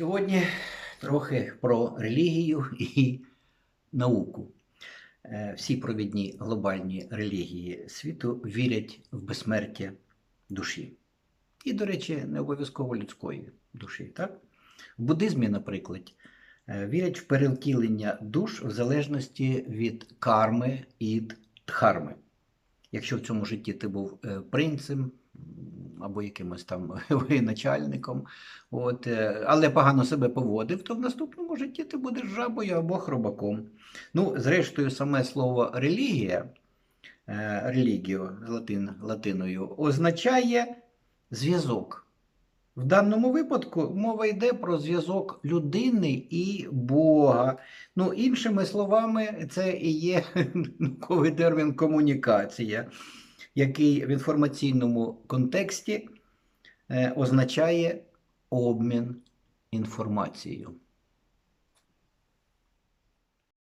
Сьогодні трохи про релігію і науку. Е, Всі провідні глобальні релігії світу вірять в безсмертя душі. І, до речі, не обов'язково людської душі. Так? В буддизмі, наприклад, е, вірять в перевтілення душ в залежності від карми і дхарми. Якщо в цьому житті ти був е, принцем або якимось там воєначальником, от, е, але погано себе поводив, то в наступному житті ти будеш жабою або хробаком. Ну, зрештою, саме слово релігія, е, релігіо латин, латиною, означає зв'язок. В даному випадку мова йде про зв'язок людини і Бога. Ну, іншими словами, це і є науковий термін комунікація, який в інформаційному контексті е, означає обмін інформацією.